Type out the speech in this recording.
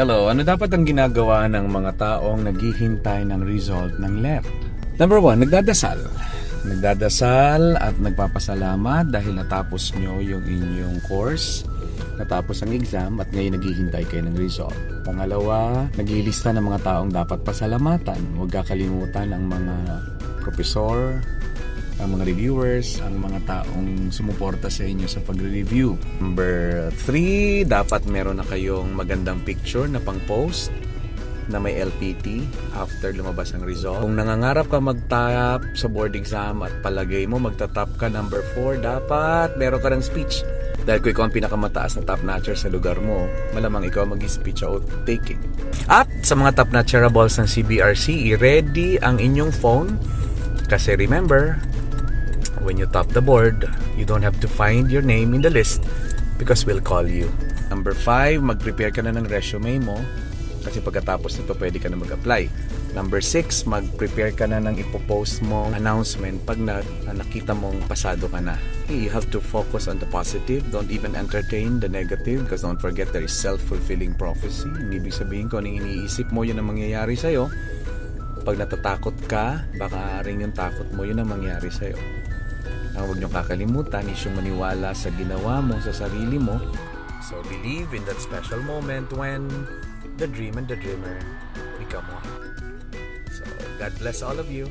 Hello, ano dapat ang ginagawa ng mga taong naghihintay ng result ng LEP? Number one, nagdadasal. Nagdadasal at nagpapasalamat dahil natapos nyo yung inyong course, natapos ang exam at ngayon naghihintay kayo ng result. Pangalawa, naglilista ng mga taong dapat pasalamatan. Huwag kakalimutan ang mga profesor, ang mga reviewers, ang mga taong sumuporta sa inyo sa pagre-review. Number 3, dapat meron na kayong magandang picture na pang-post na may LPT after lumabas ang result. Kung nangangarap ka mag-top sa board exam at palagay mo magta-top ka number 4, dapat meron ka ng speech. Dahil kung ikaw ang pinakamataas na top notcher sa lugar mo, malamang ikaw mag-speech out taking. At sa mga top notcherables ng CBRC, i-ready ang inyong phone kasi remember, when you top the board, you don't have to find your name in the list because we'll call you. Number 5, mag-prepare ka na ng resume mo kasi pagkatapos nito pwede ka na mag-apply. Number 6, mag-prepare ka na ng ipopost mong announcement pag na, na nakita mong pasado ka na. You have to focus on the positive. Don't even entertain the negative because don't forget there is self-fulfilling prophecy. Ang ibig sabihin ko, anong iniisip mo, yun ang mangyayari sa'yo. Pag natatakot ka, baka rin yung takot mo, yun ang mangyayari sa'yo. Ang huwag niyong kakalimutan is yung maniwala sa ginawa mo, sa sarili mo. So believe in that special moment when the dream and the dreamer become one. So God bless all of you.